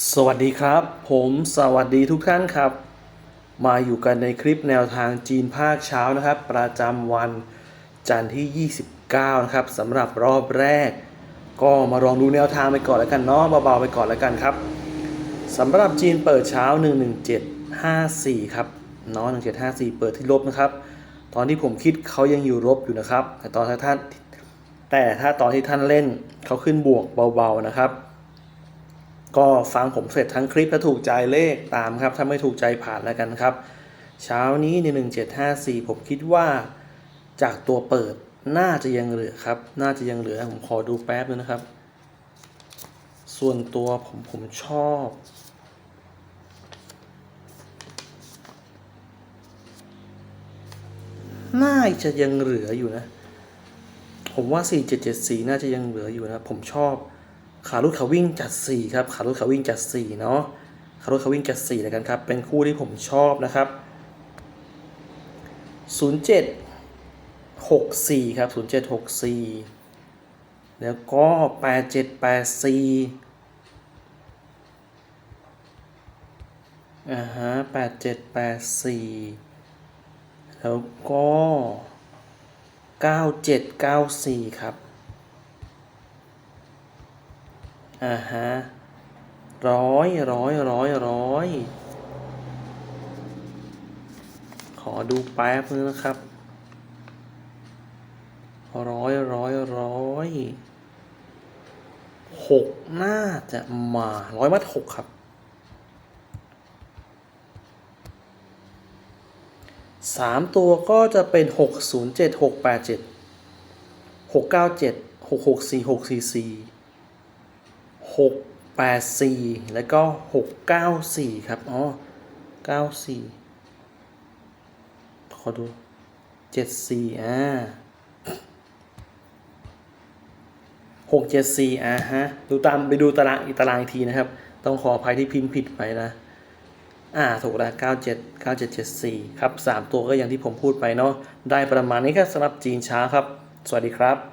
สวัสดีครับ ผมสวัสดีทุกท่านครับ มาอยู่กันในคลิปแนวทางจีนภาคเช้านะครับ ประจำวันจันทร์ที่ 29 นะครับสำหรับรอบแรก ก็มาลองดูแนวทางไปก่อนแล้วกันเนาะเบาๆไปก่อนแล้วกันครับสำหรับจีนเปิดเช้า 11754 ครับเนาะ1754 เปิดที่ลบนะครับ ตอนที่ผมคิดเขายังอยู่ลบอยู่นะครับ แต่ตอนท่านแต่ถ้าตอนที่ท่านเล่นเขาขึ้นบวกเบาๆนะครับ ก็ฟังผมเสร็จทั้งคลิปถ้าถูกใจเลขตามครับ ถ้าไม่ถูกใจผ่านแล้วกันครับ เช้านี้ใน 1754 ผมคิดว่าจากตัวเปิดน่าจะยังเหลือครับ น่าจะยังเหลือ ผมขอดูแป๊บนึงนะครับ ส่วนตัวผมผมชอบ น่าจะยังเหลืออยู่นะ ผมว่า 4774 น่าจะยังเหลืออยู่นะ ผมชอบ ขาลุดขาวิ่งจัด4ครับ ขาลุดขาวิ่งจัด4เนาะ ขาลุดขาวิ่งจัด4แล้วกันครับ เป็นคู่ที่ผมชอบนะครับ 07 64 ครับ 0764 แล้วก็ 8784อ่าฮะ8784แปดสี่แล้วก็9794ครับ อ่าฮะร้อยร้อยร้อยร้อยขอดูแป๊บนึงนะครับ ร้อยร้อยร้อยหกน่าจะมาร้อยมัดหกครับสามตัวก็จะเป็นหกศูนย์เจ็ดหกแปดเจ็ดหกเก้าเจ็ดหกหกสี่หกสี่สี่ หกแปดสี่แล้วก็หกเก้าสี่ครับ อ๋อเก้าสี่ขอดูเจ็ดสี่อ่าหกเจ็ดสี่อ่าฮะ ดูตามไปดูตารางอีกตารางอีกทีนะครับ ต้องขออภัยที่พิมพ์ผิดไปนะ อ่า ถูกแล้วเก้าเจ็ดเก้าเจ็ดเจ็ดสี่ครับสามตัวก็อย่างที่ผมพูดไปเนาะ ได้ประมาณนี้ครับสำหรับจีนช้าครับ สวัสดีครับ